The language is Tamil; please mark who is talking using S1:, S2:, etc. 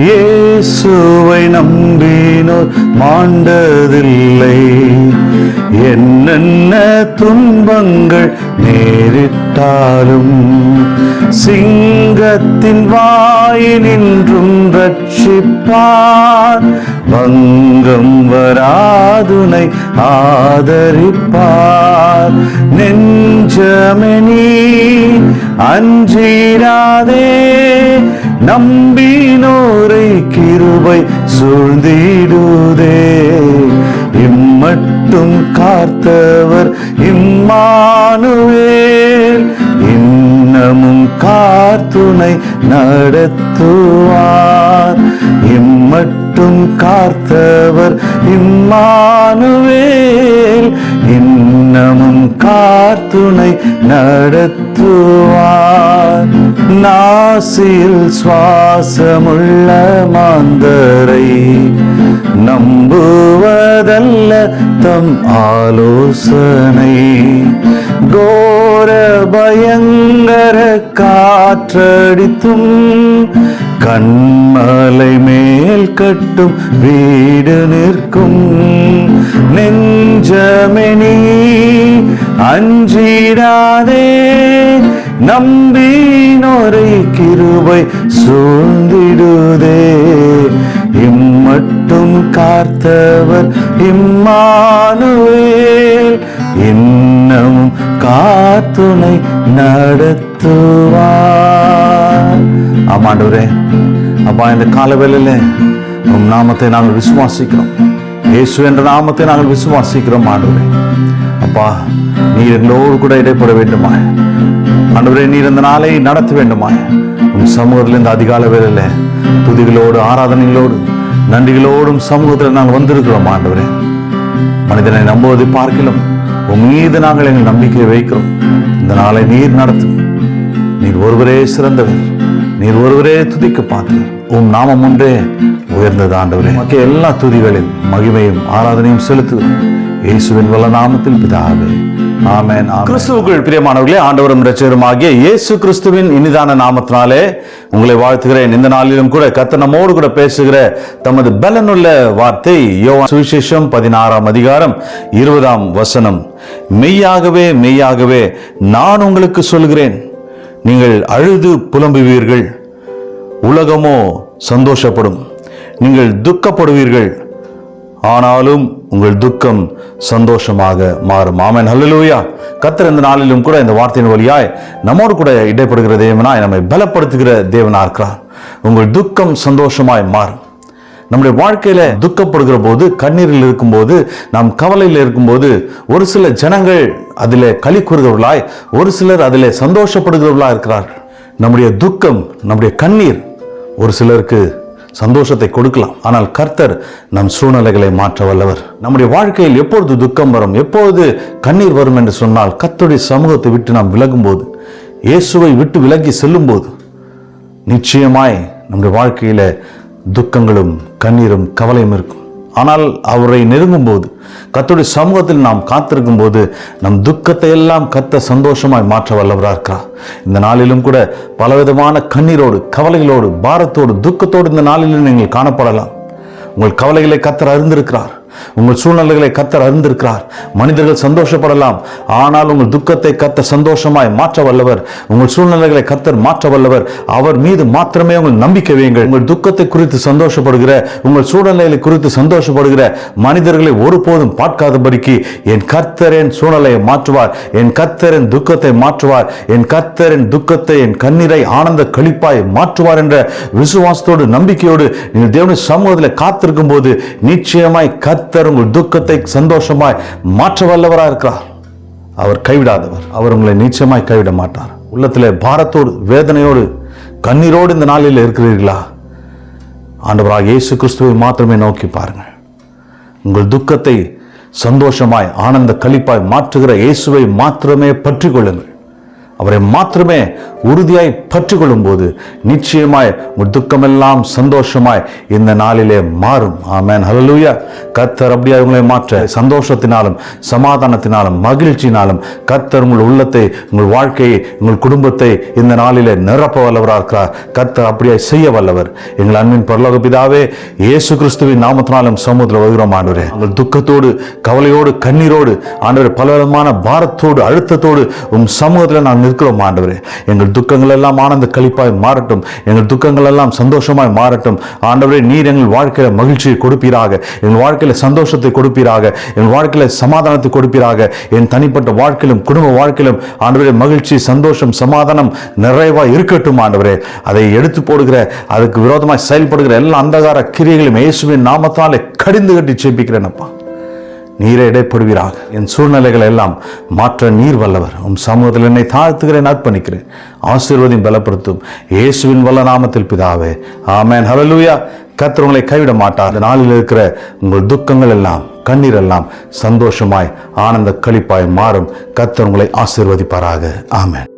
S1: இயேசுவை நம்பினோர் மாண்டதில்லை. என்னென்ன துன்பங்கள் நேரிட்டாலும் சிங்கத்தின் வாயினின்றும் ரட்சிப்பார். பங்கம் வராதுனை ஆதரிப்பார். நெஞ்சமெனி அஞ்சிராதே. நம்பினோரை கிருபை சூழ்ந்திடுதே. இம்மட்டும் காத்தவர் இம்மானுவேல். இன்னமும் காத்துணை நடத்துவார். இம்மட்டும் காத்தவர் இம்மானுவேல். இன்னமும் காத்துணை நடத்துவார். நாசில் சுவாசமுள்ள மாந்தரை நம்புவதல்ல தம் ஆலோசனை. கோர பயங்கர காற்றடித்தும் கண்மலை மேல் கட்டும் வீடு நிற்கும். நெஞ்சமெனி அஞ்சிடாதே நம்பினோரை கிருபை சூழ்ந்திடுதே. இம்மட்டும் காத்தவர் இம்மானுவேல். இன்னும் காத்துணை நடத்துவார். ஆமாண்டவரே அப்பா இந்த காலவேளையில உம் நாமத்தை நாங்கள் விசுவாசிக்கிறோம். இயேசு என்ற நாமத்தை நாங்கள் விசுவாசிக்கிறோம் ஆண்டவரே. அப்பா நீர் எங்களோடு கூட இடைப்பட வேண்டுமா அன்றுவரே நீர் இந்த நாளை நடத்த வேண்டுமா உன் சமூகத்தில் இந்த அதிகால வேலையில் துதிகளோடு ஆராதனைகளோடு நன்றிகளோடும் சமூகத்தில் நாங்கள் வந்திருக்கிறோம் ஆண்டவரே. மனிதனை நம்புவதை பார்க்கலாம் உன் மீது நாங்கள் எங்கள் நம்பிக்கையை வைக்கிறோம். இந்த நாளை நீர் நடத்தும். நீர் ஒருவரே சிறந்தவர். நீர் ஒருவரே துதிக்க பார்த்தவர் உம் நாமம் ஒன்றே உயர்ந்தது ஆண்டவரே. மக்க எல்லா துதிகளில் மகிமையும் ஆராதனையும் செலுத்துவோம் இயேசுவின் வல்ல நாமத்தில் பிதாவே. ஆமென் கிறிஸ்துவுக்குள் பிரியமானவர்களே ஆண்டவரும் இரட்சகருமாகிய இயேசு கிறிஸ்துவின் இனிதான நாமத்தினாலே உங்களை வாழ்த்துகிறேன். இந்த நாளிலும் கூட கத்தனமோடு நம்மோடு கூட பேசுகிற தமது பலனுள்ள வார்த்தை யோவான் சுவிசேஷம் பதினாறாம் அதிகாரம் இருபதாம் வசனம். மெய்யாகவே மெய்யாகவே நான் உங்களுக்கு சொல்கிறேன். நீங்கள் அழுது புலம்புவீர்கள் உலகமோ சந்தோஷப்படும். நீங்கள் துக்கப்படுவீர்கள் ஆனாலும் உங்கள் துக்கம் சந்தோஷமாக மாறும். ஆமென். ஹல்லலூயா கத்தர் இந்த நாளிலும் கூட இந்த வார்த்தையின் வழியாய் நம்மோடு கூட இடைப்படுகிற தேவனாய் நம்மை பலப்படுத்துகிற தேவனா இருக்கிறார். உங்கள் துக்கம் சந்தோஷமாய் மாறும். நம்முடைய வாழ்க்கையில துக்கப்படுகிற போது கண்ணீரில் இருக்கும்போது நாம் கவலையில் இருக்கும்போது ஒரு சில ஜனங்கள் அதில் களி கூறுகிறவர்களாய் ஒரு சிலர் அதில் சந்தோஷப்படுகிறவர்களாக இருக்கிறார்கள். நம்முடைய துக்கம் நம்முடைய கண்ணீர் ஒரு சிலருக்கு சந்தோஷத்தை கொடுக்கலாம். ஆனால் கர்த்தர் நம் சூழ்நிலைகளை மாற்ற வல்லவர். நம்முடைய வாழ்க்கையில் எப்பொழுது துக்கம் வரும் எப்பொழுது கண்ணீர் வரும் என்று சொன்னால் கர்த்தருடைய சமூகத்தை விட்டு நாம் விலகும்போது இயேசுவை விட்டு விலகி செல்லும்போது நிச்சயமாய் நம்முடைய வாழ்க்கையில துக்கங்களும் கண்ணீரும் கவலையும் இருக்கும். ஆனால் அவரை நெருங்கும் போது கத்துடைய சமூகத்தில் நாம் காத்திருக்கும் போது நம் துக்கத்தை எல்லாம் கத்த சந்தோஷமாய் மாற்ற வல்லவராக இருக்கிறார். இந்த நாளிலும் கூட பலவிதமான கண்ணீரோடு கவலைகளோடு பாரத்தோடு துக்கத்தோடு இந்த நாளிலும் நீங்கள் காணப்படலாம். உங்கள் கவலைகளை கத்தர் அறிந்திருக்கிறார். உங்கள் சூழ்நிலைகளை கத்தர் அறிந்திருக்கிறார். மனிதர்கள் சந்தோஷப்படலாம். ஆனால் உங்கள் துக்கத்தை கத்த சந்தோஷமாய் மாற்ற வல்லவர். உங்கள் சூழ்நிலைகளை கத்தர் மாற்ற வல்லவர். அவர் மீது மாத்திரமே உங்கள் நம்பிக்கை வையுங்கள். உங்கள் துக்கத்தை குறித்து சந்தோஷப்படுகிற உங்கள் சூழ்நிலைகளை குறித்து சந்தோஷப்படுகிற மனிதர்களை ஒருபோதும் பார்க்காதபடிக்கு என் கர்த்தர் என் சூழ்நிலையை மாற்றுவார். என் கர்த்தர் என் துக்கத்தை மாற்றுவார். என் கர்த்தர் என் துக்கத்தை என் கண்ணீரை ஆனந்த கழிப்பாய் மாற்றுவார் என்ற விசுவாசத்தோடு நம்பிக்கையோடு நீங்கள் தேவனுடைய சமூகத்தில் காத்திருக்கும் போது நிச்சயமாய் கர்த்தர் உங்கள் துக்கத்தை சந்தோஷமாய் மாற்ற வல்லவராக இருக்கிறார். அவர் கைவிடாதவர். அவர் உங்களை நிச்சயமாய் கைவிட மாட்டார். உள்ளத்திலே பாரத்தோடு வேதனையோடு கண்ணீரோடு இந்த நாளில் இருக்கிறீர்களா? ஆண்டவராக இயேசு கிறிஸ்துவை மாத்திரமே நோக்கி பாருங்கள். உங்கள் துக்கத்தை சந்தோஷமாய் ஆனந்த கழிப்பாய் மாற்றுகிற இயேசுவை மாத்திரமே பற்றி கொள்ளுங்கள். அவரை மாத்திரமே உறுதியாய் பற்றிக்கொள்ளும் போது நிச்சயமாய் உங்கள் துக்கமெல்லாம் சந்தோஷமாய் இந்த நாளிலே மாறும். ஆமேன். ஹலலூயா கர்த்தர் அப்படியே உங்களை மாற்ற சந்தோஷத்தினாலும் சமாதானத்தினாலும் மகிழ்ச்சியினாலும் கத்தர் உங்கள் உள்ளத்தை உங்கள் வாழ்க்கையை உங்கள் குடும்பத்தை இந்த நாளிலே நிரப்ப வல்லவராக இருக்கிறார். கர்த்தர் அப்படியே செய்ய வல்லவர். எங்கள் அன்பின் பரலோக பிதாவே இயேசு கிறிஸ்துவின் நாமத்தினாலும் சமூகத்தில் வருகிறோம் ஆண்டவரே. உங்கள் துக்கத்தோடு கவலையோடு கண்ணீரோடு ஆண்டவர் பலவிதமான பாரத்தோடு அழுத்தத்தோடு உன் சமூகத்தில் நான் நிற்கிறோம் ஆண்டவரே. எங்கள் துக்கங்கள் எல்லாம் ஆனந்த கழிப்பாய் மாறட்டும். எங்கள் துக்கங்கள் எல்லாம் சந்தோஷமாய் மாறட்டும். ஆண்டவரே நீர் எங்கள் வாழ்க்கையில மகிழ்ச்சியை கொடுப்பீராக. எங்கள் வாழ்க்கையில சந்தோஷத்தை கொடுப்பீராக. எங்கள் வாழ்க்கையில சமாதானத்தை கொடுப்பீராக. என் தனிப்பட்ட வாழ்க்கையிலும் குடும்ப வாழ்க்கையிலும் ஆண்டவரே மகிழ்ச்சி சந்தோஷம் சமாதானம் நிறைவாக இருக்கட்டும் ஆண்டவரே. அதை எடுத்து போடுகிற அதுக்கு விரோதமாய் செயல்படுகிற எல்லா அந்தகார கிரியைகளையும் இயேசுவின் நாமத்தாலே கடிந்து கட்டி ஜெபிக்கிறேனப்பா நீரை இடைப்படுவீராக. என் சூழ்நிலைகளை எல்லாம் மாற்ற நீர் வல்லவர். உம் சமூகத்தில் என்னை தாழ்த்துகிறேன் அர்ப்பணிக்கிறேன். ஆசீர்வதியும் பலப்படுத்தும். இயேசுவின் வல்ல நாமத்தில் பிதாவே. ஆமேன். ஹலலூயா கத்தர் உங்களை கைவிட மாட்டார். இந்த நாளில் இருக்கிற உங்கள் துக்கங்கள் எல்லாம் கண்ணீர் எல்லாம் சந்தோஷமாய் ஆனந்த களிப்பாய் மாறும். கத்தர் உங்களை ஆசீர்வதிப்பாராக. ஆமேன்.